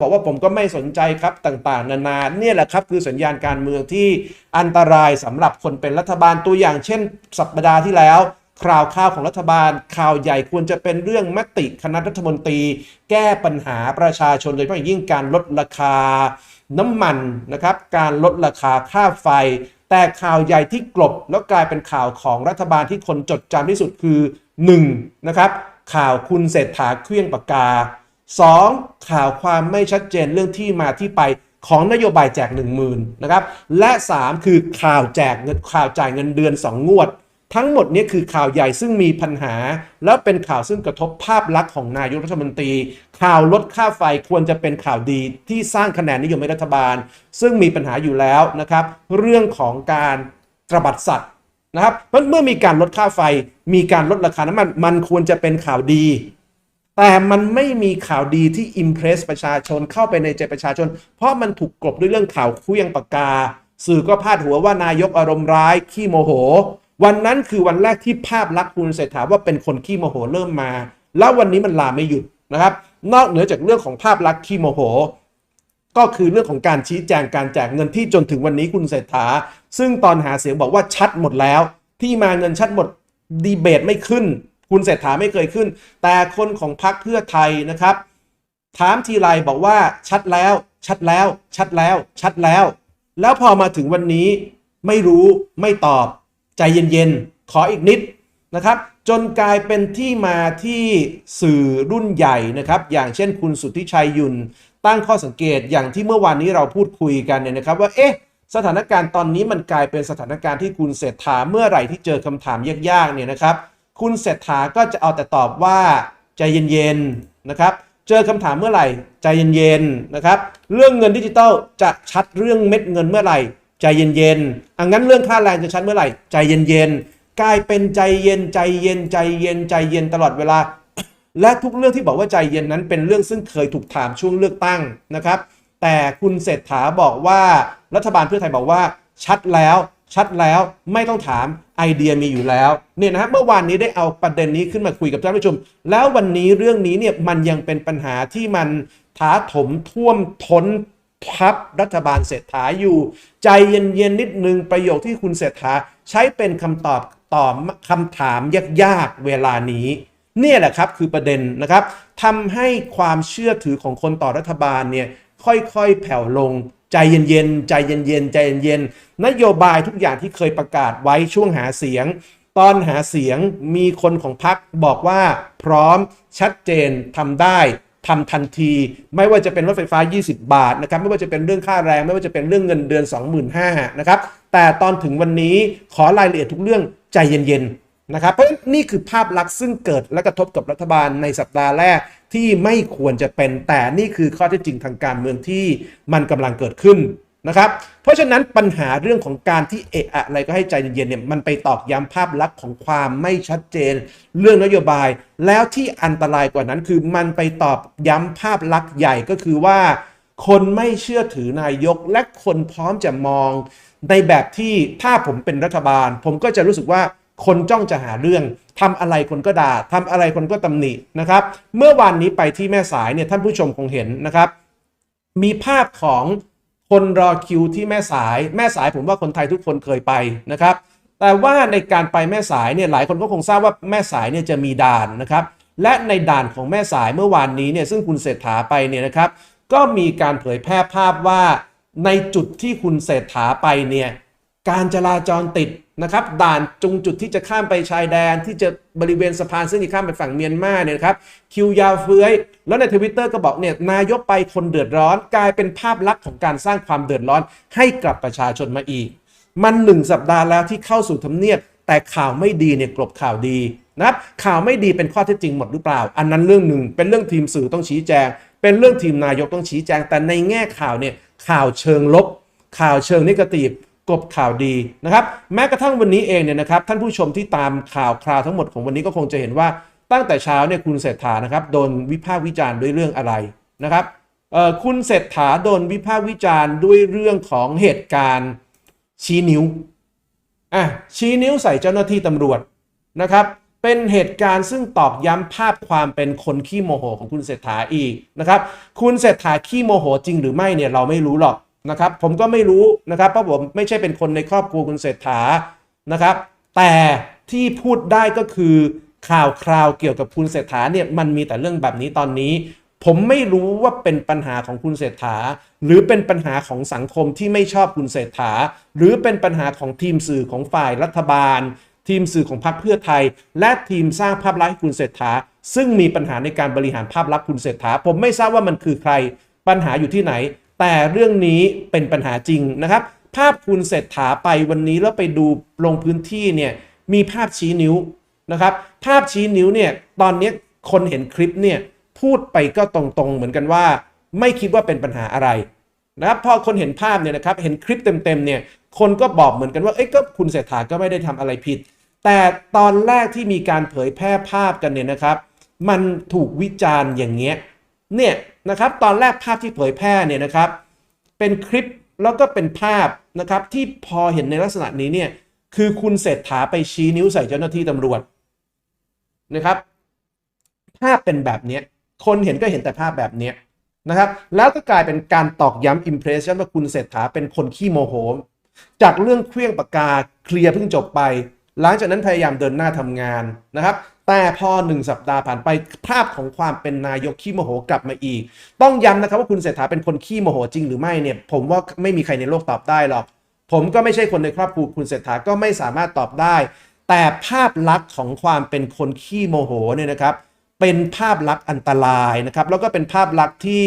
บอกว่าผมก็ไม่สนใจครับต่างๆ นานาเนี่ยแหละครับคือสัญญาณการเมืองที่อันตรายสำหรับคนเป็นรัฐบาลตัวอย่างเช่น สัปดาห์ที่แล้วข่าวข่าวของรัฐบาลข่าวใหญ่ควรจะเป็นเรื่องมติคณะรัฐมนตรี แก้ปัญหาประชาชนโดยเฉพาะอย่างยิ่งการลดราคา น้ำมันนะครับ การลดราคาค่าไฟ แต่ข่าวใหญ่ที่กลบแล้วกลายเป็นข่าวของรัฐบาลที่คนจดจำที่สุดคือ 1 นะครับข่าวคุณเศรษฐาเคลื่องปากกา 2. ข่าวความไม่ชัดเจนเรื่องที่มาที่ไปของนโยบายแจก 1 0,000นะครับและ 3 คือข่าวแจกเงินข่าวจ่ายเงินเดือน 2 งวด ทั้งหมดนี้คือข่าวใหญ่ซึ่งมีปัญหา แล้วเป็นข่าวซึ่งกระทบภาพลักษณ์ของนายกรัฐมนตรี ข่าวลดค่าไฟควรจะเป็นข่าวดีที่สร้างคะแนนนิยมให้รัฐบาล ซึ่งมีปัญหาอยู่แล้วนะครับ เรื่องของการตระบัดสัตว์นะครับเพราะเมื่อมีการลดค่าไฟ มีการลดราคาน้ำมันมันควรจะเป็นข่าวดี แต่มันไม่มีข่าวดีที่อิมเพรสประชาชนเข้าไปในใจประชาชน เพราะมันถูกกลบด้วยเรื่องข่าวคลี้ยงปากกา สื่อก็พาดหัวว่านายกอารมณ์ร้าย ขี้โมโห วันนั้นคือวันแรกที่ภาพลักษณ์คุณเศรษฐาว่าเป็นคนขี้โมโหเริ่มมา แล้ววันนี้มันลามไม่หยุดนะครับ นอกเหนือจากเรื่องของภาพลักษณ์ขี้โมโห ก็คือเรื่องของการชี้แจงการแจกเงินที่จนถึงวันนี้คุณเศรษฐา ซึ่งตอนหาเสียงบอกว่าชัดหมดแล้ว ที่มาเงินชัดหมดดีเบตไม่ขึ้น คุณเศรษฐาไม่เคยขึ้น แต่คนของพรรคเพื่อไทยนะครับ ถามทีไรบอกว่าชัดแล้ว ชัดแล้ว ชัดแล้ว ชัดแล้ว แล้วพอมาถึงวันนี้ไม่รู้ไม่ตอบ ใจเย็นๆ ขออีกนิดนะครับ จนกลายเป็นที่มาที่สื่อรุ่นใหญ่นะครับ อย่างเช่นคุณสุทธิชัยยุนตั้งข้อสังเกตอย่างที่เมื่อวานนี้เราพูดคุยกันเนี่ยนะครับ ว่าเอ๊ะสถานการณ์ตอนนี้มันกลายเป็นสถานการณ์ที่คุณเศรษฐาเมื่อไหร่ที่เจอคำถามยากๆเนี่ยนะครับ คุณเศรษฐาก็จะเอาแต่ตอบว่าใจเย็นๆนะครับ เจอคำถามเมื่อไหร่ใจเย็นๆนะครับ เรื่องเงินดิจิตอลจะชัดเรื่องเม็ดเงินเมื่อไหร่ใจเย็นๆอังั้นเรื่องค่าแรงจะชัดเมื่อไหร่ใจเย็นๆกลายเป็นใจเย็นใจเย็นใจเย็นใจเย็นตลอดเวลา และทุกเรื่องที่บอกว่าใจเย็นนั้นเป็นเรื่องซึ่งเคยถูกถามช่วงเลือกตั้งนะครับ แต่คุณเศรษฐาบอกว่ารัฐบาลเพื่อไทยบอกว่าชัดแล้วชัดแล้วไม่ต้องถาม ไอเดียมีอยู่แล้วเนี่ยนะฮะเมื่อวานนี้ได้เอาประเด็นนี้ขึ้นมาคุยกับท่านผู้ชม แล้ววันนี้เรื่องนี้เนี่ยมันยังเป็นปัญหาที่มันท้าถมท่วมท้นทับรัฐบาลเศรษฐาอยู่ ใจเย็นๆนิดนึงประโยคที่คุณเศรษฐาใช้เป็นคำตอบตอบคำถามยากๆเวลานี้เนี่ยแหละครับคือประเด็นนะครับทำให้ความเชื่อถือของคนต่อรัฐบาลเนี่ยค่อยๆแผ่วลง ใจเย็นๆใจเย็นๆใจเย็นๆนโยบายทุกอย่างที่เคยประกาศไว้ช่วงหาเสียง ตอนหาเสียงมีคนของพรรคบอกว่าพร้อมชัดเจนทำได้ทำทันที ไม่ว่าจะเป็นรถไฟฟ้า 20 บาทนะครับไม่ว่าจะเป็นเรื่องค่าแรง ไม่ว่าจะเป็นเรื่องเงินเดือน 25,000นะครับแต่ตอนถึงวันนี้ขอรายละเอียดทุกเรื่องใจเย็นๆนะครับเพราะนี่คือภาพลักษณ์ซึ่งเกิดและกระทบกับรัฐบาลในสัปดาห์แรก ที่ไม่ควรจะเป็นแต่นี่คือข้อเท็จจริงทางการเมืองที่มันกำลังเกิดขึ้นนะครับ เพราะฉะนั้นปัญหาเรื่องของการที่เอะอะอะไรก็ให้ใจเย็นๆเนี่ยมันไปตอกย้ำภาพลักษณ์ของความไม่ชัดเจน เรื่องนโยบาย แล้วที่อันตรายกว่านั้นคือมันไปตอบย้ำภาพลักษณ์ใหญ่ก็คือว่า คนไม่เชื่อถือนายกและคนพร้อมจะมอง ในแบบที่ถ้าผมเป็นรัฐบาล ผมก็จะรู้สึกว่า คนจ้องจะหาเรื่องทำอะไรคนก็ด่าทำอะไรคนก็ตำหนินะครับ เมื่อวานนี้ไปที่แม่สายเนี่ยท่านผู้ชมคงเห็นนะครับ มีภาพของคนรอคิวที่แม่สาย แม่สายผมว่าคนไทยทุกคนเคยไปนะครับ แต่ว่าในการไปแม่สายเนี่ยหลายคนก็คงทราบว่าแม่สายเนี่ยจะมีด่านนะครับ และในด่านของแม่สายเมื่อวานนี้เนี่ยซึ่งคุณเศรษฐาไปเนี่ยนะครับ ก็มีการเผยแพร่ภาพว่าในจุดที่คุณเศรษฐาไปเนี่ยการจราจรติด นะครับด่านจงจุดที่จะข้ามไปชายแดนที่จะบริเวณสะพานซึ่งจะข้ามไปฝั่งเมียนมาเนี่ยนะครับคิวยาวเฟื้อยแล้วในทวิตเตอร์ก็บอกเนี่ยนายกไปคนเดือดร้อน กลายเป็นภาพลักษณ์ของการสร้างความเดือดร้อนให้กับประชาชนมาอีก มันหนึ่งสัปดาห์แล้วที่เข้าสู่ทำเนียบแต่ข่าวไม่ดีเนี่ยกลบข่าวดีนะครับข่าวไม่ดีเป็นข้อเท็จจริงหมดหรือเปล่า อันนั้นเรื่องหนึ่งเป็นเรื่องทีมสื่อต้องชี้แจง เป็นเรื่องทีมนายกต้องชี้แจง แต่ในแง่ข่าวเนี่ยข่าวเชิงลบ ข่าวเชิงนิเกตีฟ กบข่าวดีนะครับ แม้กระทั่งวันนี้เองเนี่ยนะครับท่านผู้ชมที่ตามข่าวคราวทั้งหมดของวันนี้ก็คงจะเห็นว่าตั้งแต่เช้าเนี่ยคุณเศรษฐานะครับโดนวิพากษ์วิจารณ์ด้วยเรื่องอะไรนะครับคุณเศรษฐาโดนวิพากษ์วิจารณ์ด้วยเรื่องของเหตุการณ์ชี้นิ้วอะชี้นิ้วใส่เจ้าหน้าที่ตำรวจนะครับ เป็นเหตุการณ์ซึ่งตอกย้ำภาพความเป็นคนขี้โมโหของคุณเศรษฐาอีกนะครับ คุณเศรษฐาขี้โมโหจริงหรือไม่เนี่ยเราไม่รู้หรอก นะครับ ผมก็ไม่รู้นะครับเพราะผมไม่ใช่เป็นคนในครอบครัวคุณเศรษฐานะครับ แต่ที่พูดได้ก็คือข่าวคราวเกี่ยวกับคุณเศรษฐาเนี่ยมันมีแต่เรื่องแบบนี้ตอนนี้ ผมไม่รู้ว่าเป็นปัญหาของคุณเศรษฐา หรือเป็นปัญหาของสังคมที่ไม่ชอบคุณเศรษฐา หรือเป็นปัญหาของทีมสื่อของฝ่ายรัฐบาล ทีมสื่อของพรรคเพื่อไทย และทีมสร้างภาพลักษณ์คุณเศรษฐา ซึ่งมีปัญหาในการบริหารภาพลักษณ์คุณเศรษฐา ผมไม่ทราบว่ามันคือใครปัญหาอยู่ที่ไหน แต่เรื่องนี้เป็นปัญหาจริงนะครับ ภาพคุณเศรษฐาไปวันนี้แล้วไปดูลงพื้นที่เนี่ยมีภาพชี้นิ้วนะครับ ภาพชี้นิ้วเนี่ยตอนนี้คนเห็นคลิปเนี่ยพูดไปก็ตรงๆ เหมือนกันว่า ไม่คิดว่าเป็นปัญหาอะไรนะครับพอคนเห็นภาพเนี่ยนะครับเห็นคลิปเต็มๆเนี่ยคนก็บอกเหมือนกันว่าเอ้ยก็คุณเศรษฐาก็ไม่ได้ทำอะไรผิด แต่ตอนแรกที่มีการเผยแพร่ภาพกันเนี่ยนะครับ มันถูกวิจารณ์อย่างเงี้ยเนี่ย นะครับ ตอนแรกภาพที่เผยแพร่เนี่ยนะครับ เป็นคลิปแล้วก็เป็นภาพนะครับที่พอเห็นในลักษณะนี้เนี่ยคือคุณเศรษฐาไปชี้นิ้วใส่เจ้าหน้าที่ตำรวจนะครับ ภาพเป็นแบบนี้คนเห็นก็เห็นแต่ภาพแบบนี้นะครับ แล้วก็กลายเป็นการตอกย้ำอิมเพรสชันว่าคุณเศรษฐาเป็นคนขี้โมโห จากเรื่องเครื่องปากกาเคลียร์เพิ่งจบไป หลังจากนั้นพยายามเดินหน้าทำงานนะครับ แต่พอหนึ่งสัปดาห์ผ่านไปภาพของความเป็นนายกขี้โมโหกลับมาอีก ต้องย้ำนะครับว่าคุณเศรษฐาเป็นคนขี้โมโหจริงหรือไม่เนี่ย ผมว่าไม่มีใครในโลกตอบได้หรอก ผมก็ไม่ใช่คนในครอบครัวคุณเศรษฐาก็ไม่สามารถตอบได้ แต่ภาพลักษณ์ของความเป็นคนขี้โมโหเนี่ยนะครับเป็นภาพลักษณ์อันตรายนะครับ แล้วก็เป็นภาพลักษณ์ที่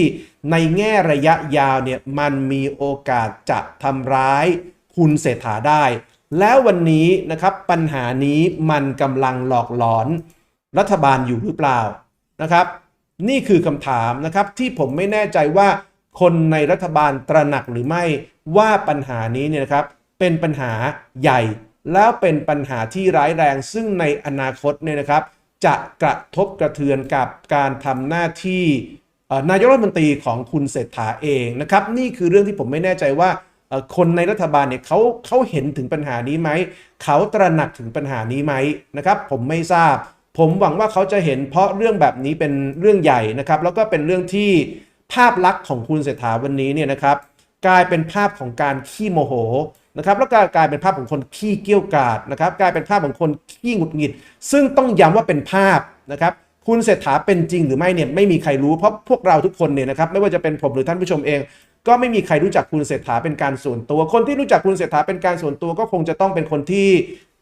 ในแง่ระยะยาวเนี่ยมันมีโอกาสจะทำร้ายคุณเศรษฐาได้ แล้ววันนี้นะครับปัญหานี้มันกำลังหลอกหลอนรัฐบาลอยู่หรือเปล่านะครับ นี่คือคำถามนะครับที่ผมไม่แน่ใจว่าคนในรัฐบาลตระหนักหรือไม่ว่าปัญหานี้เนี่ยนะครับเป็นปัญหาใหญ่ แล้วเป็นปัญหาที่ร้ายแรงซึ่งในอนาคตเนี่ยนะครับ จะกระทบกระเทือนกับการทำหน้าที่นายกรัฐมนตรีของคุณเศรษฐาเองนะครับ นี่คือเรื่องที่ผมไม่แน่ใจว่า คนในรัฐบาลเนี่ยเขาเขาเห็นถึงปัญหานี้ไหม เขาตระหนักถึงปัญหานี้ไหมนะครับ ผมไม่ทราบ ผมหวังว่าเขาจะเห็นเพราะเรื่องแบบนี้เป็นเรื่องใหญ่นะครับ แล้วก็เป็นเรื่องที่ภาพลักษณ์ของคุณเศรษฐาวันนี้เนี่ยนะครับ กลายเป็นภาพของการขี้โมโหนะครับแล้วก็กลายเป็นภาพของคนขี้เกี้ยวกาดนะครับกลายเป็นภาพของคนขี้หงุดหงิด ซึ่งต้องย้ำว่าเป็นภาพนะครับคุณเศรษฐาเป็นจริงหรือไม่เนี่ยไม่มีใครรู้เพราะพวกเราทุกคนเนี่ยนะครับไม่ว่าจะเป็นผมหรือท่านผู้ชมเอง ก็ไม่มีใครรู้จักคุณเศรษฐาเป็นการส่วนตัว คนที่รู้จักคุณเศรษฐาเป็นการส่วนตัวก็คงจะต้องเป็นคนที่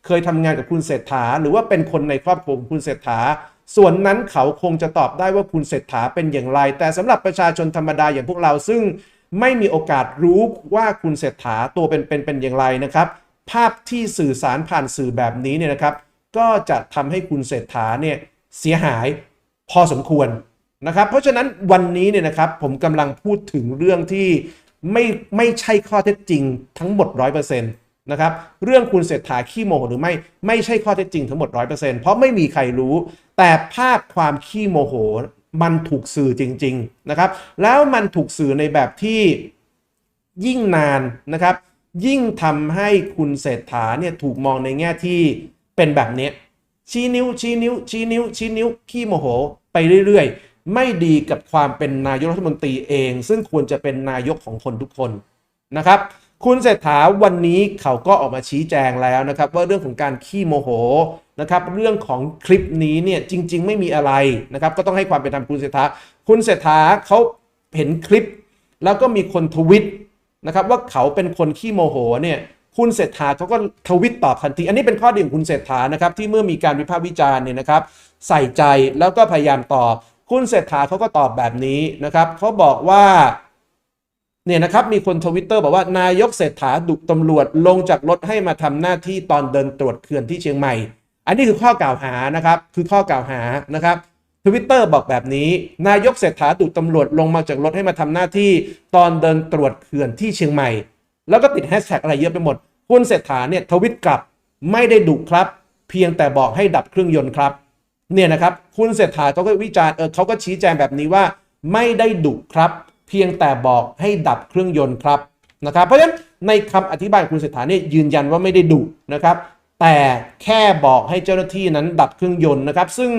เคยทำงานกับคุณเศรษฐา หรือว่าเป็นคนในครอบครัวของคุณเศรษฐา ส่วนนั้นเขาคงจะตอบได้ว่าคุณเศรษฐาเป็นอย่างไร แต่สำหรับประชาชนธรรมดาอย่างพวกเราซึ่งไม่มีโอกาสรู้ว่าคุณเศรษฐาตัวเป็นเป็นเป็นอย่างไรนะครับ ภาพที่สื่อสารผ่านสื่อแบบนี้เนี่ยนะครับ ก็จะทำให้คุณเศรษฐาเนี่ยเสียหายพอสมควร นะครับ เพราะฉะนั้นวันนี้เนี่ยนะครับผมกำลังพูดถึงเรื่องที่ไม่ไม่ใช่ข้อเท็จจริงทั้งหมด 100%นะครับเรื่องคุณเศรษฐาขี้โมโหหรือไม่ไม่ใช่ข้อเท็จจริงทั้งหมด 100%เพราะไม่มีใครรู้ แต่ภาพความขี้โมโหมันถูกสื่อจริง ๆนะครับ แล้วมันถูกสื่อในแบบที่ยิ่งนานนะครับ ยิ่งทำให้คุณเศรษฐาเนี่ยถูกมองในแง่ที่เป็นแบบนี้ชี้นิ้วชี้นิ้วชี้นิ้วชี้นิ้วขี้โมโห ไปเรื่อยๆ ไม่ดีกับความเป็นนายกรัฐมนตรีเอง ซึ่งควรจะเป็นนายกของคนทุกคนนะครับ คุณเศรษฐาวันนี้เขาก็ออกมาชี้แจงแล้วนะครับ ว่าเรื่องของการขี้โมโหนะครับ เรื่องของคลิปนี้เนี่ยจริง ๆ ไม่มีอะไรนะครับ ก็ต้องให้ความเป็นธรรมคุณเศรษฐา คุณเศรษฐาเขาเห็นคลิป แล้วก็มีคนทวิตนะครับ ว่าเขาเป็นคนขี้โมโหเนี่ยคุณเศรษฐาเขาก็ทวิตตอบทันที อันนี้เป็นข้อดีของคุณเศรษฐานะครับที่เมื่อมีการวิพากษ์วิจารณ์เนี่ยนะครับ ใส่ใจแล้วก็พยายามตอบ คุณเศรษฐาเขาก็ตอบแบบนี้นะครับเขาบอกว่าเนี่ยนะครับมีคนทวิตเตอร์บอกว่านายกเศรษฐาดุตำรวจลงจากรถให้มาทำหน้าที่ตอนเดินตรวจเขื่อนที่เชียงใหม่ อันนี้คือข้อกล่าวหานะครับคือข้อกล่าวหานะครับทวิตเตอร์บอกแบบนี้ นายกเศรษฐาดุตำรวจลงมาจากรถให้มาทำหน้าที่ตอนเดินตรวจเขื่อนที่เชียงใหม่ แล้วก็ติดแฮชแท็กอะไรเยอะไปหมด คุณเศรษฐาเนี่ยทวิตกลับไม่ได้ดุครับ เพียงแต่บอกให้ดับเครื่องยนต์ครับ เนี่ยนะครับคุณเศรษฐาเขาก็วิจารณ์เออเขาก็ชี้แจงแบบนี้ว่า ไม่ได้ดุครับ เพียงแต่บอกให้ดับเครื่องยนต์ครับนะครับ เพราะฉะนั้นในคำอธิบายของคุณเศรษฐาเนี่ยยืนยันว่าไม่ได้ดุนะครับ แต่แค่บอกให้เจ้าหน้าที่นั้นดับเครื่องยนต์นะครับ ซึ่ง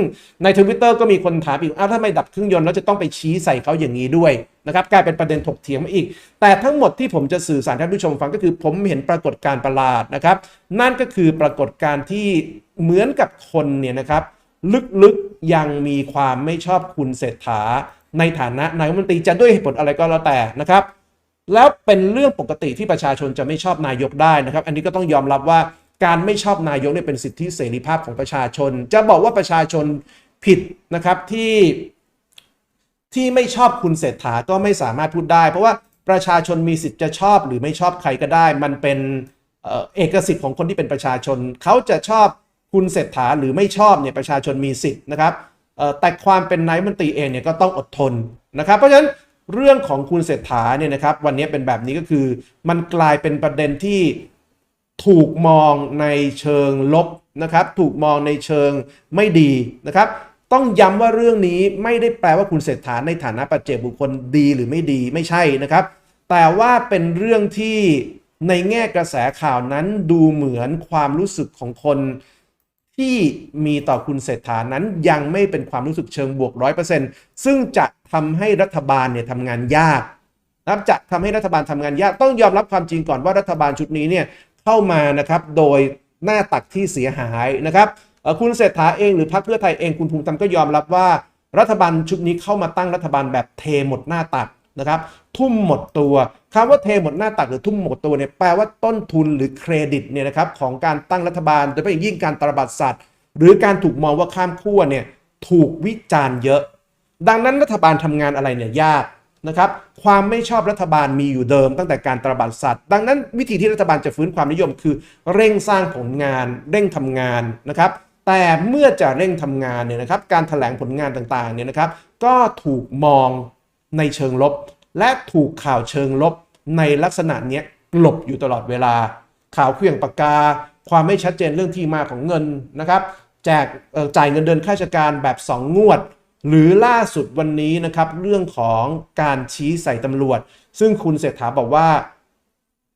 ในทวิตเตอร์ก็มีคนถามอีกอ้าวถ้าไม่ดับเครื่องยนต์แล้วจะต้องไปชี้ใส่เขาอย่างนี้ด้วยนะครับกลายเป็นประเด็นถกเถียงมาอีก แต่ทั้งหมดที่ผมจะสื่อสารท่านผู้ชมฟังก็คือ ผมเห็นปรากฏการณ์ประหลาดนะครับ นั่นก็คือปรากฏการณ์ที่เหมือนกับคนเนี่ยนะครับ ลึกๆยังมีความไม่ชอบคุณเศรษฐา ในฐานะนายกรัฐมนตรีจะด้วยเหตุผลอะไรก็แล้วแต่นะครับ แล้วเป็นเรื่องปกติที่ประชาชนจะไม่ชอบนายกได้นะครับ อันนี้ก็ต้องยอมรับว่าการไม่ชอบนายกเนี่ยเป็นสิทธิเสรีภาพของประชาชน จะบอกว่าประชาชนผิดนะครับที่ที่ไม่ชอบคุณเศรษฐาก็ไม่สามารถพูดได้ เพราะว่าประชาชนมีสิทธิ์จะชอบหรือไม่ชอบใครก็ได้ มันเป็นเอกสิทธิ์ของคนที่เป็นประชาชนเขาจะชอบ คุณเศรษฐาหรือไม่ชอบเนี่ยประชาชนมีสิทธิ์นะครับแต่ความเป็นนายรัฐมนตรีเองเนี่ยก็ต้องอดทนนะครับ เพราะฉะนั้นเรื่องของคุณเศรษฐาเนี่ยนะครับ วันนี้เป็นแบบนี้ก็คือ มันกลายเป็นประเด็นที่ถูกมองในเชิงลบนะครับ ถูกมองในเชิงไม่ดีนะครับ ต้องย้ำว่าเรื่องนี้ไม่ได้แปลว่าคุณเศรษฐาในฐานะปัจเจกบุคคลดีหรือไม่ดีไม่ใช่นะครับ แต่ว่าเป็นเรื่องที่ในแง่กระแสข่าวนั้นดูเหมือนความรู้สึกของคน ที่มีต่อคุณเศรษฐานั้นยังไม่เป็นความรู้สึกเชิงบวกร้อยเปอร์เซ็นต์ซึ่งจะทำให้รัฐบาลเนี่ยทำงานยากนะครับจะทำให้รัฐบาลทำงานยากต้องยอมรับความจริงก่อนว่ารัฐบาลชุดนี้เนี่ยเข้ามานะครับโดยหน้าตักที่เสียหายนะครับคุณเศรษฐาเองหรือพรรคเพื่อไทยเองคุณภูมิธรรมก็ยอมรับว่า รัฐบาลชุดนี้เข้ามาตั้งรัฐบาลแบบเทหมดหน้าตัก นะครับทุ่มหมดตัวคำว่าเทหมดหน้าตักหรือทุ่มหมดตัวเนี่ยแปลว่าต้นทุนหรือเครดิตเนี่ยนะครับของการตั้งรัฐบาลโดยเฉพาะอย่างยิ่งการตระบัดสัตว์ หรือการถูกมองว่าข้ามขั้วเนี่ยถูกวิจารณ์เยอะ ดังนั้นรัฐบาลทำงานอะไรเนี่ยยากนะครับความไม่ชอบรัฐบาลมีอยู่เดิมตั้งแต่การตระบัดสัตว์ ดังนั้นวิธีที่รัฐบาลจะฟื้นความนิยมคือ เร่งสร้างผลงาน เร่งทำงานนะครับแต่เมื่อจะเร่งทำงานเนี่ยนะครับการถแถลงผลงานต่างๆเนี่ยนะครับก็ถูกมอง ในเชิงลบ และถูกข่าวเชิงลบในลักษณะนี้กลบอยู่ตลอดเวลา ข่าวเครื่องปากกา ความไม่ชัดเจนเรื่องที่มาของเงินนะครับแจกจ่ายเงินเดือนข้าราชการแบบ 2 งวด หรือล่าสุดวันนี้นะครับเรื่องของการชี้ใส่ตำรวจ ซึ่งคุณเศรษฐาบอกว่า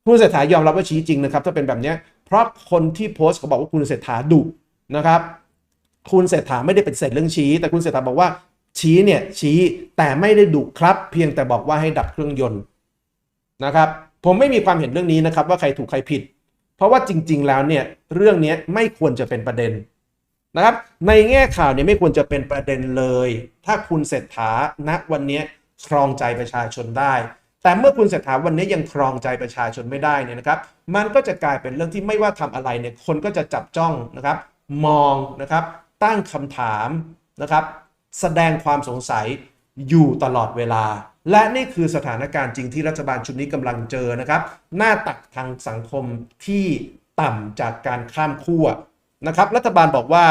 คุณเศรษฐายอมรับว่าชี้จริงนะครับ ถ้าเป็นแบบนี้เพราะคนที่โพสต์เขาบอกว่าคุณเศรษฐาดุนะครับ คุณเศรษฐาไม่ได้เป็นเสร็จเรื่องชี้ แต่คุณเศรษฐาบอกว่า ชี้เนี่ยชี้แต่ไม่ได้ดุครับ เพียงแต่บอกว่าให้ดับเครื่องยนต์นะครับ ผมไม่มีความเห็นเรื่องนี้นะครับ ว่าใครถูกใครผิด เพราะว่าจริง ๆ แล้วเนี่ยเรื่องนี้ไม่ควรจะเป็นประเด็นนะครับ ในแง่ข่าวเนี่ยไม่ควรจะเป็นประเด็นเลย ถ้าคุณเศรษฐาณวันนี้ครองใจประชาชนได้ แต่เมื่อคุณเศรษฐาวันนี้ยังครองใจประชาชนไม่ได้เนี่ยนะครับ มันก็จะกลายเป็นเรื่องที่ไม่ว่าทำอะไรเนี่ยคนก็จะจับจ้องนะครับ มองนะครับ ตั้งคำถามนะครับ แสดงความสงสัยอยู่ตลอดเวลา และนี่คือสถานการณ์จริงที่รัฐบาลชุดนี้กำลังเจอนะครับ หน้าตักทางสังคมที่ต่ำจากการข้ามขั้วนะครับ รัฐบาลบอกว่า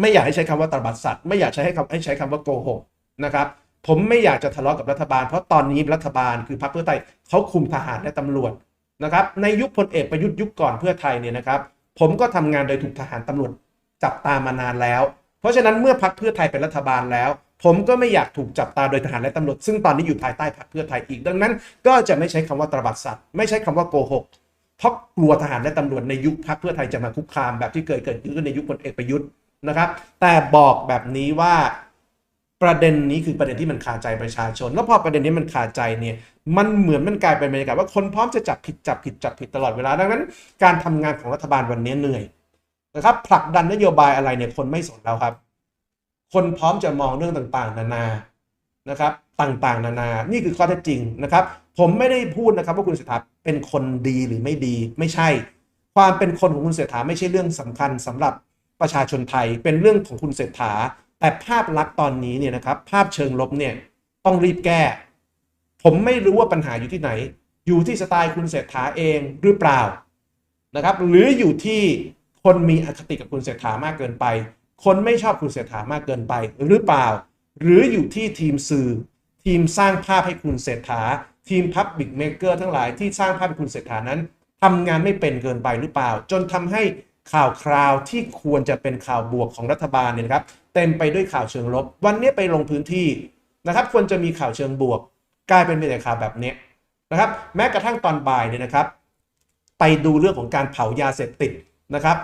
ไม่อยากให้ใช้คำว่าตรบัดสัตว์ไม่อยากใช้ให้คำให้ใช้คำว่าโกหกนะครับผมไม่อยากจะทะเลาะกับรัฐบาล เพราะตอนนี้รัฐบาลคือพรรคเพื่อไทยเขาคุมทหารและตำรวจนะครับ ในยุคพลเอกประยุทธ์ยุคก่อนเพื่อไทยเนี่ยนะครับ ผมก็ทำงานโดยถูกทหารตำรวจจับตามานานแล้ว เพราะฉะนั้นเมื่อพรรคเพื่อไทยเป็นรัฐบาลแล้ว ผมก็ไม่อยากถูกจับตาโดยทหารและตำรวจซึ่งตอนนี้อยู่ภายใต้พรรคเพื่อไทยอีกดังนั้น ก็จะไม่ใช้คำว่าตรบัดสัตว์ไม่ใช้คำว่าโกหกเพราะกลัวทหารและตำรวจในยุคพรรคเพื่อไทยจะมาคุกคามแบบที่เคยเกิดขึ้นในยุคพลเอกประยุทธ์นะครับ แต่บอกแบบนี้ว่าประเด็นนี้คือประเด็นที่มันคาใจประชาชน แล้วพอประเด็นนี้มันคาใจเนี่ยมันเหมือนมันกลายเป็นบรรยากาศว่าคนพร้อมจะจับผิดจับผิดจับผิดตลอดเวลาดังนั้น การทำงานของรัฐบาลวันนี้เหนื่อย นะครับผลักดันนโยบายอะไรเนี่ยคนไม่สนแล้วครับ คนพร้อมจะมองเรื่องต่างๆ นานานะครับ ต่างๆ นานา นี่คือข้อเท็จจริงนะครับ ผมไม่ได้พูดนะครับว่าคุณเศรษฐาเป็นคนดีหรือไม่ดี ไม่ใช่ ความเป็นคนของคุณเศรษฐาไม่ใช่เรื่องสำคัญสำหรับประชาชนไทย เป็นเรื่องของคุณเศรษฐา แต่ภาพลักษณ์ตอนนี้เนี่ยนะครับ ภาพเชิงลบเนี่ยต้องรีบแก้ ผมไม่รู้ว่าปัญหาอยู่ที่ไหน อยู่ที่สไตล์คุณเศรษฐาเองหรือเปล่านะครับ หรืออยู่ที่ คนมีอคติกับคุณเศรษฐามากเกินไป คนไม่ชอบคุณเศรษฐามากเกินไป หรือเปล่า หรืออยู่ที่ทีมสื่อ ทีมสร้างภาพให้คุณเศรษฐา ทีมพับบิ c เมเกอร์ทั้งหลายที่สร้างภาพให้คุณเศรษฐานั้นทำงานไม่เป็นเกินไปหรือเปล่า จนทำให้ข่าวคราวที่ควรจะเป็นข่าวบวกของรัฐบาลเนี่ยนะครับเต็มไปด้วยข่าวเชิงลบ วันนี้ไปลงพื้นที่นะครับ ควรจะมีข่าวเชิงบวก กลายเป็นมีแต่ข่าวแบบนี้นะครับ แม้กระทั่งตอนบ่ายเนี่ยนะครับ ไปดูเรื่องของการเผายาเสพติด นะครับ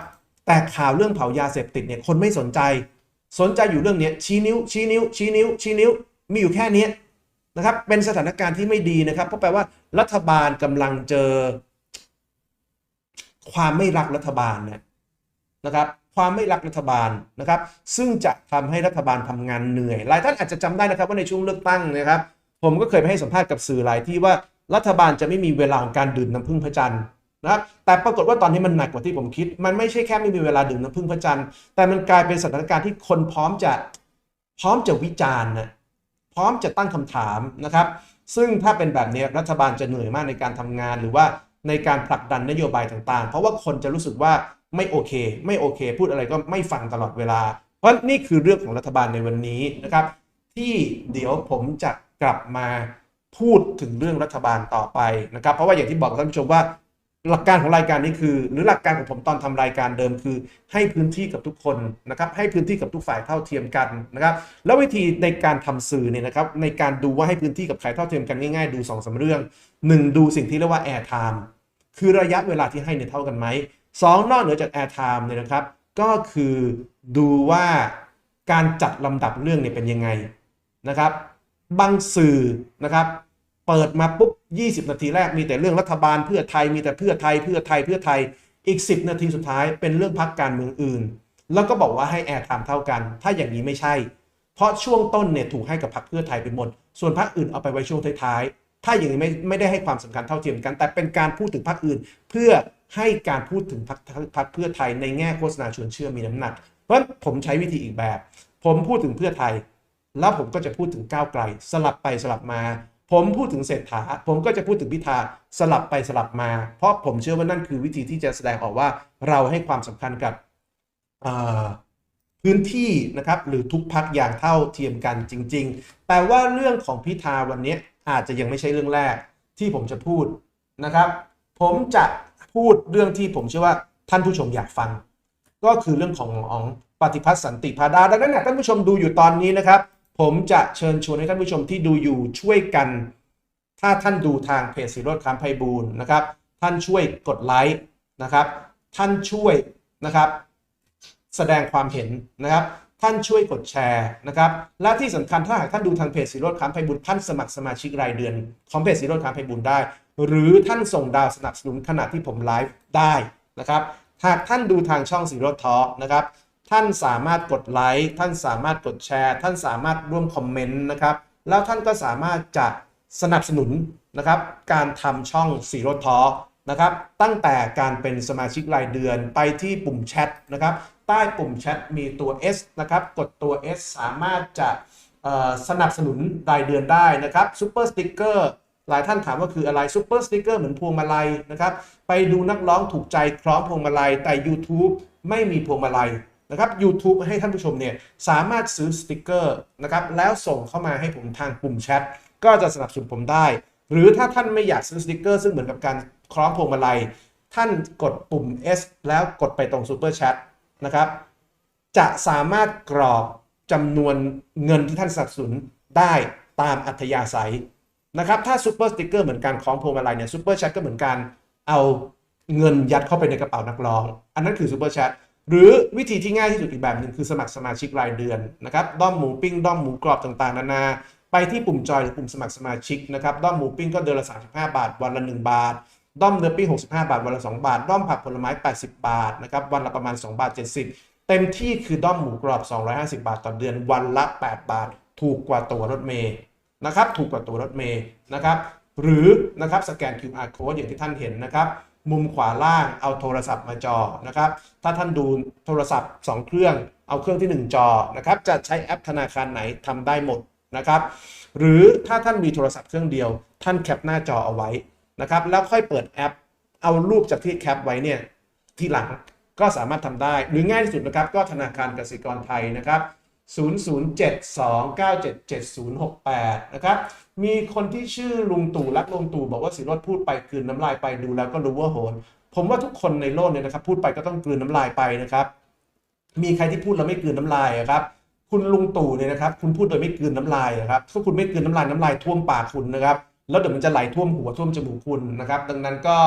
แต่ข่าวเรื่องเผายาเสพติดเนี่ยคนไม่สนใจ สนใจอยู่เรื่องเนี้ยชี้นิ้ว ชี้นิ้ว ชี้นิ้ว ชี้นิ้ว มีอยู่แค่นี้นะครับ เป็นสถานการณ์ที่ไม่ดีนะครับ เพราะแปลว่ารัฐบาลกำลังเจอ ความไม่รักรัฐบาลเนี่ยนะครับความไม่รักรัฐบาลนะครับ ซึ่งจะทำให้รัฐบาลทำงานเหนื่อย หลายท่านอาจจะจำได้นะครับว่าในช่วงเลือกตั้งนะครับ ผมก็เคยไปให้สัมภาษณ์กับสื่อหลายที่ว่ารัฐบาลจะไม่มีเวลาของการดื่มน้ำพึ่งพระจันทร์ นะครับแต่ปรากฏว่าตอนนี้มันหนักกว่าที่ผมคิด มันไม่ใช่แค่ไม่มีเวลาดื่มน้ำพึ่งพระจันทร์แต่มันกลายเป็นสถานการณ์ที่คนพร้อมจะพร้อมจะวิจารณ์นะพร้อมจะตั้งคำถามนะครับ ซึ่งถ้าเป็นแบบนี้รัฐบาลจะเหนื่อยมากในการทำงานหรือว่าในการผลักดันนโยบายต่างๆ เพราะว่าคนจะรู้สึกว่าไม่โอเค ไม่โอเค พูดอะไรก็ไม่ฟังตลอดเวลา เพราะนี่คือเรื่องของรัฐบาลในวันนี้นะครับ ที่เดี๋ยวผมจะกลับมาพูดถึงเรื่องรัฐบาลต่อไปนะครับ เพราะว่าอย่างที่บอกท่านผู้ชมว่า หลักการของรายการนี้คือ หรือหลักการของผมตอนทำรายการเดิมคือ ให้พื้นที่กับทุกคนนะครับ ให้พื้นที่กับทุกฝ่ายเท่าเทียมกันนะครับ แล้ววิธีในการทำสื่อเนี่ยนะครับในการดูว่าให้พื้นที่กับใครเท่าเทียมกันง่ายๆ ดู2อสาเรื่อง 1 ดูสิ่งที่เรียกว่า air time คือระยะเวลาที่ให้เนี่ยเท่ากันไหมสองนอกเหนือจาก air time เนี่ยนะครับ ก็คือดูว่าการจัดลำดับเรื่องเนี่ยเป็นยังไงนะครับ บางสื่อนะครับ เปิดมาปุ๊บ 20 นาทีแรกมีแต่เรื่องรัฐบาลเพื่อไทยมีแต่เพื่อไทยเพื่อไทยเพื่อไทยอีก 10 นาทีสุดท้ายเป็นเรื่องพักการเมืองอื่น แล้วก็บอกว่าให้แอร์ไทม์เท่ากัน ถ้าอย่างนี้ไม่ใช่ เพราะช่วงต้นเนี่ยถูกให้กับพรรคเพื่อไทยไปหมด ส่วนพรรคอื่นเอาไปไว้ช่วงท้ายๆถ้าอย่างนี้ไม่ไม่ได้ให้ความสำคัญเท่าเทียมกัน แต่เป็นการพูดถึงพรรคอื่น เพื่อให้การพูดถึงพรรคพรรคเพื่อไทยในแง่โฆษณาชวนเชื่อมีน้ำหนัก เพราะผมใช้วิธีอีกแบบ ผมพูดถึงเพื่อไทย แล้วผมก็จะพูดถึงก้าวไกล สลับไปสลับมา ผมพูดถึงเศรษฐา ผมก็จะพูดถึงพิธาสลับไปสลับมา เพราะผมเชื่อว่านั่นคือวิธีที่จะแสดงออกว่าเราให้ความสำคัญกับพื้นที่นะครับหรือทุกพักอย่างเท่าเทียมกันจริง ๆ แต่ว่าเรื่องของพิธาวันนี้อาจจะยังไม่ใช่เรื่องแรกที่ผมจะพูดนะครับ ผมจะพูดเรื่องที่ผมเชื่อว่าท่านผู้ชมอยากฟัง ก็คือเรื่องของของปฏิพัฒน์สันติพาดาดังนั้นท่านผู้ชมดูอยู่ตอนนี้นะครับ ผมจะเชิญชวนให้ท่านผู้ชมที่ดูอยู่ช่วยกัน ถ้าท่านดูทางเพจสีรดคำไพบูลนะครับ ท่านช่วยกดไลค์นะครับ ท่านช่วยนะครับ แสดงความเห็นนะครับ ท่านช่วยกดแชร์นะครับ และที่สำคัญถ้าหากท่านดูทางเพจสีรดคำไพบูลท่านสมัครสมาชิกรายเดือนของเพจสีรดคำไพบูลได้ หรือท่านส่งดาวสนับสนุนขณะที่ผมไลฟ์ได้นะครับ หากท่านดูทางช่องสีรดทอนะครับ ท่านสามารถกดไลค์ท่านสามารถกดแชร์ ท่านสามารถร่วมคอมเมนต์นะครับแล้วท่านก็สามารถจะสนับสนุนนะครับการทำช่องสีรดทอนะครับตั้งแต่การเป็นสมาชิกรายเดือนไปที่ปุ่มแชทนะครับใต้ปุ่มแชทมีตัว S นะครับกดตัว S สามารถจะสนับสนุนรายเดือนได้นะครับซูเปอร์สติ๊กเกอร์หลายท่านถามว่าคืออะไรซูเปอร์สติกเกอร์เหมือนพวงมาลัยนะครับไปดูนักร้องถูกใจคล้องพวงมาลัยแต่ YouTube ไม่มีพวงมาลัย นะครับ YouTube ให้ท่านผู้ชมเนี่ยสามารถซื้อสติกเกอร์นะครับแล้วส่งเข้ามาให้ผมทางปุ่มแชทก็จะสนับสนุนผมได้ หรือถ้าท่านไม่อยากซื้อสติกเกอร์ซึ่งเหมือนกับการคล้องพวงมาลัย ท่านกดปุ่ม S แล้วกดไปตรงซูเปอร์แชทนะครับจะสามารถกรอกจำนวนเงินที่ท่านสนับสนุนได้ตามอัธยาศัยนะครับถ้าซูเปอร์สติกเกอร์เหมือนการคล้องพวงมาลัยเนี่ยซูเปอร์แชทก็เหมือนการเอาเงินยัดเข้าไปในกระเป๋านักร้อง อันนั้นคือซูเปอร์แชท หรือวิธีที่ง่ายที่สุดอีกแบบหนึ่งคือสมัครสมาชิกรายเดือนนะครับด้อมหมูปิ้งด้อมหมูกรอบต่างๆ นานา ไปที่ปุ่มจอยหรือปุ่มสมัครสมาชิกนะครับด้อมหมูปิ้งก็เดือนละ35 บาท วันละ 1 บาทด้อมเนื้อปิ้ง65 บาท วันละ 2 บาทด้อมผักผลไม้ 80 บาทนะครับวันละประมาณ 2 บาท 70 เต็มที่คือด้อมหมูกรอบ 250 บาทต่อเดือนวันละ 8 บาท ถูกกว่าตัวรถเมย์นะครับถูกกว่าตัวรถเมย์นะครับหรือนะครับสแกน QR code อย่างที่ท่านเห็นนะครับ มุมขวาล่างเอาโทรศัพท์มาจอนะครับ ถ้าท่านดูโทรศัพท์ 2 เครื่องเอาเครื่องที่ 1 จอนะครับ จะใช้แอปธนาคารไหนทำได้หมดนะครับ หรือถ้าท่านมีโทรศัพท์เครื่องเดียว ท่านแคปหน้าจอเอาไว้นะครับ แล้วค่อยเปิดแอป เอารูปจากที่แคปไว้เนี่ยที่หลังก็สามารถทำได้ หรือง่ายที่สุดนะครับ ก็ธนาคารกสิกรไทยนะครับ 0072977068 นะครับ มีคนที่ชื่อลุงตู่รักลุงตู่บอกว่าสิรถพูดไปกลืนน้ำลายไปดูแล้วก็รู้ว่าโหนผมว่าทุกคนในโลกเนี่ยนะครับพูดไปก็ต้องกลืนน้ำลายไปนะครับ มีใครที่พูดแล้วไม่กลืนน้ำลายครับ คุณลุงตู่เนี่ยนะครับ คุณพูดโดยไม่กลืนน้ำลายอะครับถ้าคุณไม่กลืนน้ำลายน้ำลายท่วมปากคุณนะครับ แล้วเดี๋ยวมันจะไหลท่วมหัวท่วมจมูกคุณนะครับ ดังนั้นก็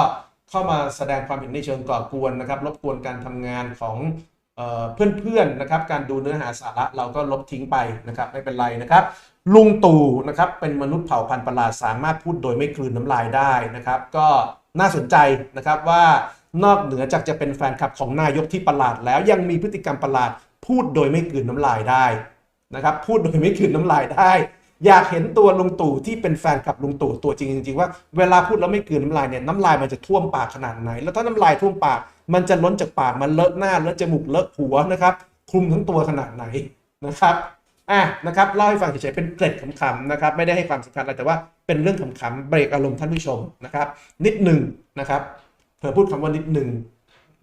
เข้ามาแสดงความเห็นในเชิงก่อกวนนะครับรบกวนการทำงานของเอ่อเพื่อนๆนะครับ การดูเนื้อหาสาระเราก็ลบทิ้งไปนะครับไม่เป็นไรนะครับ ลุงตู่นะครับเป็นมนุษย์เผ่าพันธุ์ประหลาดสามารถพูดโดยไม่กลืนน้ำลายได้นะครับ ก็น่าสนใจนะครับว่านอกเหนือจากจะเป็นแฟนคลับของนายกที่ประหลาดแล้วยังมีพฤติกรรมประหลาด พูดโดยไม่กลืนน้ำลายได้นะครับ พูดโดยไม่กลืนน้ำลายได้ อยากเห็นตัวลุงตู่ที่เป็นแฟนคลับลุงตู่ตัวจริงจริงว่าเวลาพูดแล้วไม่กลืนน้ำลายเนี่ยน้ำลายมันจะท่วมปากขนาดไหน แล้วถ้าน้ำลายท่วมปาก มันจะล้นจากปากมันเลอะหน้าเลอะจมูกเลอะหัวนะครับคลุมทั้งตัวขนาดไหนนะครับ อะนะครับเล่าให้ฟังเฉยๆเป็นเกร็ดขำๆนะครับไม่ได้ให้ความสำคัญอะไรแต่ว่าเป็นเรื่องขำๆเบรกอารมณ์ท่านผู้ชมนะครับ นิดหนึ่งนะครับเผื่อพูดคำว่านิดหนึ่ง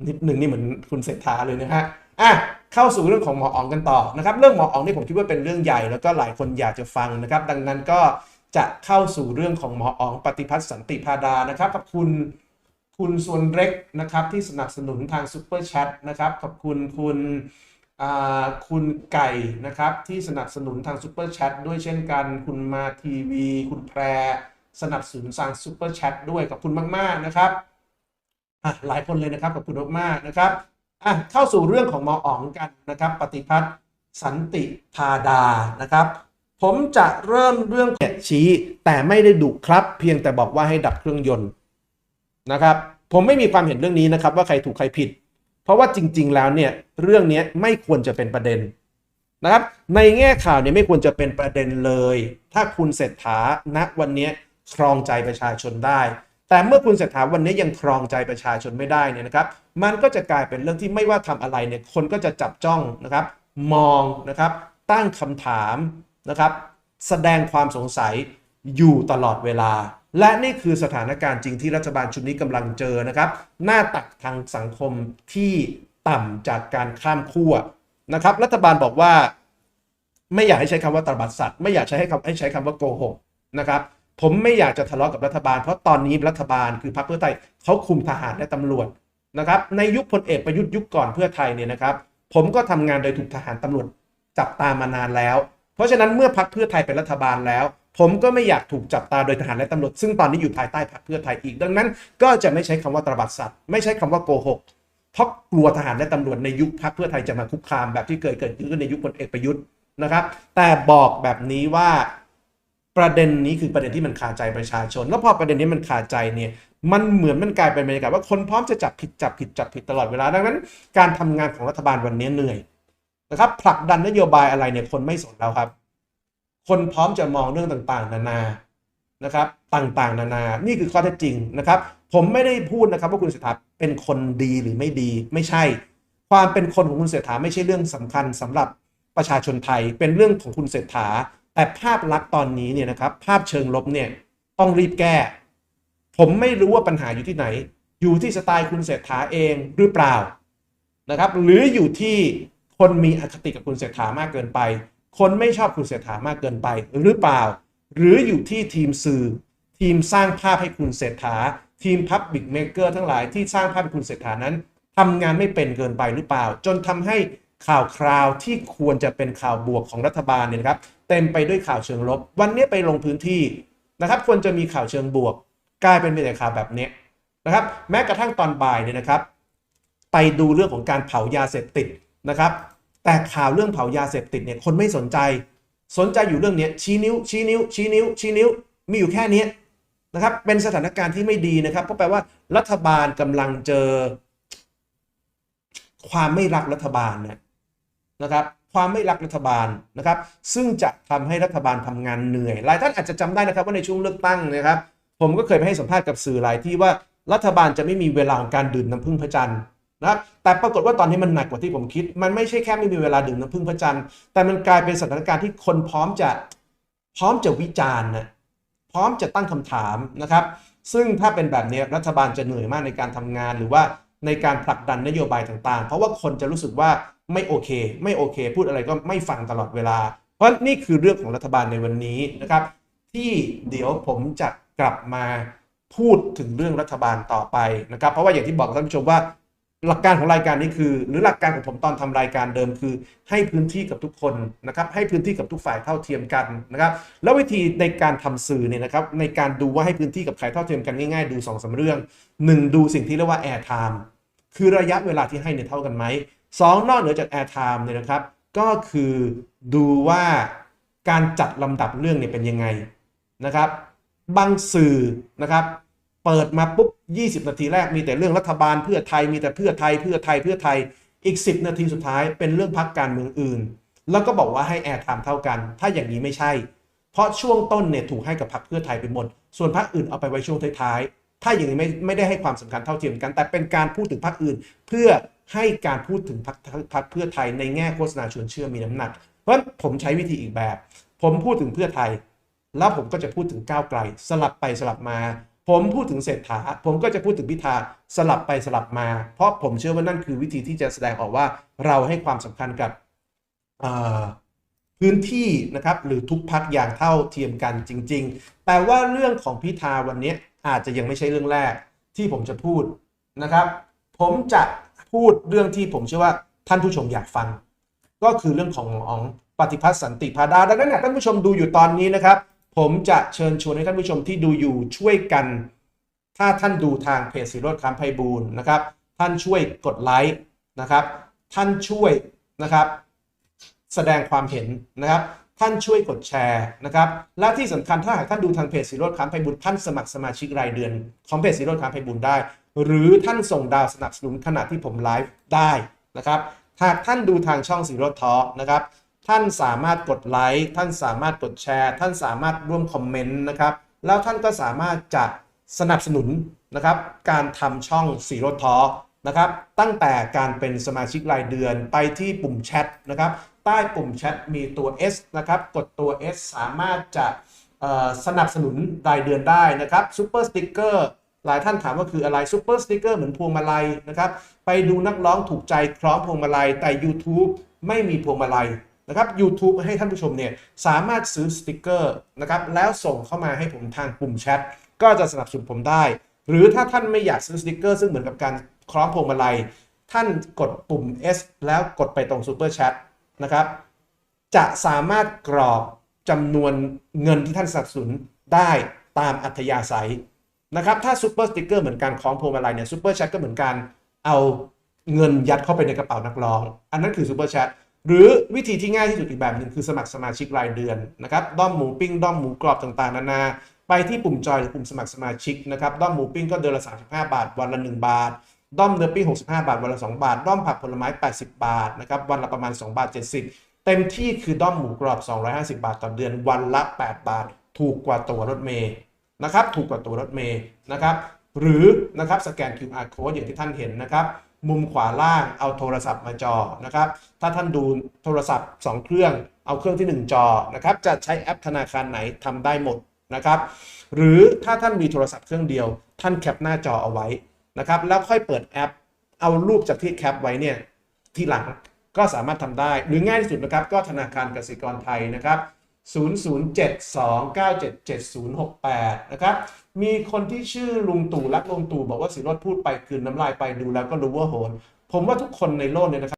นิดหนึ่งนี่เหมือนคุณเศรษฐาเลยนะฮะอะเข้าสู่เรื่องของหมออ๋องกันต่อนะครับเรื่องหมออ๋องนี่ผมคิดว่าเป็นเรื่องใหญ่แล้วก็หลายคนอยากจะฟังนะครับ ดังนั้นก็จะเข้าสู่เรื่องของหมออ๋องปฏิพัฒน์สันติพาดานะครับขอบคุณคุณส่วนเล็กนะครับที่สนับสนุนทางซูเปอร์แชทนะครับขอบคุณคุณ คุณไก่นะครับที่สนับสนุนทางซูเปอร์แชทด้วยเช่นกัน คุณมาทีวี คุณแพร สนับสนุนทางซูเปอร์แชทด้วยขอบคุณมาก ๆ นะครับอะหลายคนเลยนะครับขอบคุณมากๆนะครับอะเข้าสู่เรื่องของหมออ๋องกันนะครับ ปฏิพัฒน์สันติพาดานะครับ ผมจะเริ่มเรื่องแกะชี้ แต่ไม่ได้ดุครับ เพียงแต่บอกว่าให้ดับเครื่องยนต์นะครับ ผมไม่มีความเห็นเรื่องนี้นะครับ ว่าใครถูกใครผิด เพราะว่าจริง ๆ แล้วเนี่ยเรื่องนี้ไม่ควรจะเป็นประเด็นนะครับ ในแง่ข่าวเนี่ยไม่ควรจะเป็นประเด็นเลย ถ้าคุณเศรษฐาณวันนี้ครองใจประชาชนได้ แต่เมื่อคุณเศรษฐาวันนี้ยังครองใจประชาชนไม่ได้เนี่ยนะครับ มันก็จะกลายเป็นเรื่องที่ไม่ว่าทำอะไรเนี่ยคนก็จะจับจ้องนะครับ มองนะครับ ตั้งคำถามนะครับ แสดงความสงสัยอยู่ตลอดเวลา และนี่คือสถานการณ์จริงที่รัฐบาลชุดนี้กำลังเจอนะครับ หน้าตักทางสังคมที่ต่ำจากการข้ามขั้วนะครับ รัฐบาลบอกว่า ไม่อยากให้ใช้คำว่าตบัดสัตว์ไม่อยากใช้ให้คำให้ใช้คำว่าโกหกนะครับผมไม่อยากจะทะเลาะกับรัฐบาลเพราะตอนนี้รัฐบาลคือพรรคเพื่อไทยเขาคุมทหารและตำรวจนะครับ ในยุคพลเอกประยุทธ์ยุคก่อนเพื่อไทยเนี่ยนะครับ ผมก็ทำงานโดยถูกทหารตำรวจจับตามานานแล้ว เพราะฉะนั้นเมื่อพรรคเพื่อไทยเป็นรัฐบาลแล้ว ผมก็ไม่อยากถูกจับตาโดยทหารและตำรวจซึ่งตอนนี้อยู่ภายใต้พรรคเพื่อไทยอีก ดังนั้น ก็จะไม่ใช้คำว่าตรบัดสัตว์ไม่ใช้คำว่าโกหกเพราะกลัวทหารและตำรวจในยุคพรรคเพื่อไทยจะมาคุกคามแบบที่เคยเกิดขึ้นในยุคพลเอกประยุทธ์นะครับ แต่บอกแบบนี้ว่าประเด็นนี้คือประเด็นที่มันคาใจประชาชน แล้วพอประเด็นนี้มันคาใจเนี่ยมันเหมือนมันกลายเป็นบรรยากาศว่าคนพร้อมจะจับผิดจับผิดจับผิดตลอดเวลาดังนั้น การทำงานของรัฐบาลวันนี้เหนื่อยนะครับผลักดันนโยบายอะไรเนี่ยคนไม่สนแล้วครับ คนพร้อมจะมองเรื่องต่างๆ นานานะครับ ต่างๆ นานา นี่คือข้อเท็จจริงนะครับ ผมไม่ได้พูดนะครับว่าคุณเศรษฐาเป็นคนดีหรือไม่ดี ไม่ใช่ ความเป็นคนของคุณเศรษฐาไม่ใช่เรื่องสำคัญสำหรับประชาชนไทย เป็นเรื่องของคุณเศรษฐา แต่ภาพลักษณ์ตอนนี้เนี่ยนะครับ ภาพเชิงลบเนี่ยต้องรีบแก้ ผมไม่รู้ว่าปัญหาอยู่ที่ไหน อยู่ที่สไตล์คุณเศรษฐาเองหรือเปล่านะครับ หรืออยู่ที่คนมีอคติกับคุณเศรษฐามากเกินไป คนไม่ชอบคุณเศรษฐามากเกินไปหรือเปล่า หรืออยู่ที่ทีมสื่อ ทีมสร้างภาพให้คุณเศรษฐา ทีมพับบิ c เมเกอร์ทั้งหลายที่สร้างภาพให้คุณเศรษฐานั้นทำงานไม่เป็นเกินไปหรือเปล่า จนทำให้ข่าวคราวที่ควรจะเป็นข่าวบวกของรัฐบาลเนี่ยนะครับเต็มไปด้วยข่าวเชิงลบ วันนี้ไปลงพื้นที่นะครับควรจะมีข่าวเชิงบวก กลายเป็นมีแต่ข่าวแบบนี้นะครับ แม้กระทั่งตอนบ่ายเนี่ยนะครับ ไปดูเรื่องของการเผายาเสพติดนะครับ แต่ข่าวเรื่องเผายาเสพติดเนี่ยคนไม่สนใจ สนใจอยู่เรื่องเนี้ยชี้นิ้ว ชี้นิ้ว ชี้นิ้ว ชี้นิ้ว มีอยู่แค่นี้นะครับ เป็นสถานการณ์ที่ไม่ดีนะครับ เพราะแปลว่ารัฐบาลกำลังเจอ ความไม่รักรัฐบาลเนี่ยนะครับความไม่รักรัฐบาลนะครับ ซึ่งจะทำให้รัฐบาลทำงานเหนื่อย หลายท่านอาจจะจำได้นะครับ ว่าในช่วงเลือกตั้งนะครับ ผมก็เคยไปให้สัมภาษณ์กับสื่อหลายที่ว่ารัฐบาลจะไม่มีเวลาของการดื่มน้ำพึ่งพระจันทร์ นะครับแต่ปรากฏว่าตอนนี้มันหนักกว่าที่ผมคิด มันไม่ใช่แค่ไม่มีเวลาดื่มน้ำพึ่งพระจันทร์แต่มันกลายเป็นสถานการณ์ที่คนพร้อมจะพร้อมจะวิจารณ์นะพร้อมจะตั้งคำถามนะครับ ซึ่งถ้าเป็นแบบนี้รัฐบาลจะเหนื่อยมากในการทำงานหรือว่าในการผลักดันนโยบายต่างๆ เพราะว่าคนจะรู้สึกว่าไม่โอเค ไม่โอเค พูดอะไรก็ไม่ฟังตลอดเวลา เพราะนี่คือเรื่องของรัฐบาลในวันนี้นะครับ ที่เดี๋ยวผมจะกลับมาพูดถึงเรื่องรัฐบาลต่อไปนะครับ เพราะว่าอย่างที่บอกท่านผู้ชมว่า หลักการของรายการนี้คือ หรือหลักการของผมตอนทำรายการเดิมคือ ให้พื้นที่กับทุกคนนะครับให้พื้นที่กับทุกฝ่ายเท่าเทียมกันนะครับแล้ววิธีในการทำสื่อเนี่ยนะครับในการดูว่าให้พื้นที่กับใครเท่าเทียมกันง่ายๆ ดู2อสาเรื่อง 1 ดูสิ่งที่เรียกว่า air time คือระยะเวลาที่ให้เนี่ยเท่ากันไหมสองนอกเหนือจาก air time เนี่ยนะครับก็คือดูว่าการจัดลำดับเรื่องเนี่ยเป็นยังไงนะครับบางสื่อนะครับ เปิดมาปุ๊บ 20 นาทีแรกมีแต่เรื่องรัฐบาลเพื่อไทยมีแต่เพื่อไทยเพื่อไทยเพื่อไทยอีก 10 นาทีสุดท้ายเป็นเรื่องพักการเมืองอื่น แล้วก็บอกว่าให้แอร์ไทม์เท่ากัน ถ้าอย่างนี้ไม่ใช่ เพราะช่วงต้นเนี่ยถูกให้กับพรรคเพื่อไทยไปหมด ส่วนพรรคอื่นเอาไปไว้ช่วงท้ายๆถ้าอย่างนี้ไม่ไม่ได้ให้ความสำคัญเท่าเทียมกัน แต่เป็นการพูดถึงพรรคอื่น เพื่อให้การพูดถึงพรรคพรรคเพื่อไทยในแง่โฆษณาชวนเชื่อมีน้ำหนัก เพราะผมใช้วิธีอีกแบบ ผมพูดถึงเพื่อไทย แล้วผมก็จะพูดถึงก้าวไกล สลับไปสลับมา ผมพูดถึงเศรษฐา ผมก็จะพูดถึงพิธาสลับไปสลับมา เพราะผมเชื่อว่านั่นคือวิธีที่จะแสดงออกว่าเราให้ความสำคัญกับพื้นที่นะครับหรือทุกพักอย่างเท่าเทียมกันจริง ๆ แต่ว่าเรื่องของพิธาวันนี้อาจจะยังไม่ใช่เรื่องแรกที่ผมจะพูดนะครับ ผมจะพูดเรื่องที่ผมเชื่อว่าท่านผู้ชมอยากฟัง ก็คือเรื่องของของปฏิพัฒน์สันติพาดาดังนั้นท่านผู้ชมดูอยู่ตอนนี้นะครับ ผมจะเชิญชวนให้ท่านผู้ชมที่ดูอยู่ช่วยกัน ถ้าท่านดูทางเพจสีโรดคำไพบูลนะครับ ท่านช่วยกดไลค์นะครับ ท่านช่วยนะครับ แสดงความเห็นนะครับ ท่านช่วยกดแชร์นะครับ และที่สำคัญถ้าหากท่านดูทางเพจสีโรดคำไพบูลท่านสมัครสมาชิกรายเดือนของเพจสีโรดคำไพบูลได้ หรือท่านส่งดาวสนับสนุนขณะที่ผมไลฟ์ได้นะครับ หากท่านดูทางช่องสีโรดทอนะครับ ท่านสามารถกดไลค์ท่านสามารถกดแชร์ ท่านสามารถร่วมคอมเมนต์นะครับ แล้วท่านก็สามารถจะสนับสนุนนะครับการทำช่องสีรดทอนะครับ ตั้งแต่การเป็นสมาชิกรายเดือนไปที่ปุ่มแชทนะครับ ใต้ปุ่มแชทมีตัว S นะครับ กดตัว S สามารถจะสนับสนุนรายเดือนได้นะครับซูเปอร์สติกเกอร์หลายท่านถามว่าคืออะไรซูเปอร์สติกเกอร์เหมือนพวงมาลัยนะครับ ไปดูนักร้องถูกใจคล้องพวงมาลัยแต่ YouTube ไม่มีพวงมาลัย นะครับ YouTube ให้ท่านผู้ชมเนี่ยสามารถซื้อสติกเกอร์นะครับแล้วส่งเข้ามาให้ผมทางปุ่มแชทก็จะสนับสนุนผมได้ หรือถ้าท่านไม่อยากซื้อสติกเกอร์ซึ่งเหมือนกับการคล้องพวงมาลัย ท่านกดปุ่ม S แล้วกดไปตรงซูเปอร์แชทนะครับจะสามารถกรอกจำนวนเงินที่ท่านสนับสนุนได้ตามอัธยาศัยนะครับถ้าซูเปอร์สติกเกอร์เหมือนการคล้องพวงมาลัยเนี่ยซูเปอร์แชทก็เหมือนการเอาเงินยัดเข้าไปในกระเป๋านักร้อง อันนั้นคือซูเปอร์แชท หรือวิธีที่ง่ายที่สุดอีกแบบหนึ่งคือสมัครสมาชิกรายเดือนนะครับด้อมหมูปิ้งด้อมหมูกรอบต่างๆ นานาไปที่ปุ่มจอยหรือปุ่มสมัครสมาชิกนะครับด้อมหมูปิ้งก็เดือนละ 35 บาท วันละ 1 บาท ด้อมเนื้อปิ้ง65 บาท วันละ 2 บาท ด้อมผักผลไม้ 80 บาทนะครับวันละประมาณ 2 บาท 70 เต็มที่คือด้อมหมูกรอบ 250 บาทต่อเดือนวันละ 8 บาท ถูกกว่าตัวรถเมย์นะครับถูกกว่าตัวรถเมย์นะครับหรือนะครับสแกน QR code อย่างที่ท่านเห็นนะครับ มุมขวาล่างเอาโทรศัพท์มาจอนะครับ ถ้าท่านดูโทรศัพท์ 2 เครื่อง เอาเครื่องที่ 1 จอนะครับ จะใช้แอปธนาคารไหนทำได้หมดนะครับ หรือถ้าท่านมีโทรศัพท์เครื่องเดียว ท่านแคปหน้าจอเอาไว้นะครับ แล้วค่อยเปิดแอป เอารูปจากที่แคปไว้เนี่ยทีหลังก็สามารถทำได้ หรือง่ายที่สุดนะครับ ก็ธนาคารกสิกรไทยนะครับ 0072977068 นะครับ มีคนที่ชื่อลุงตู่รักลุงตู่บอกว่าสิโรดพูดไปคืนน้ำลายไปดูแล้วก็รู้ว่าโหนผมว่าทุกคนในโลกเนี่ยนะครับ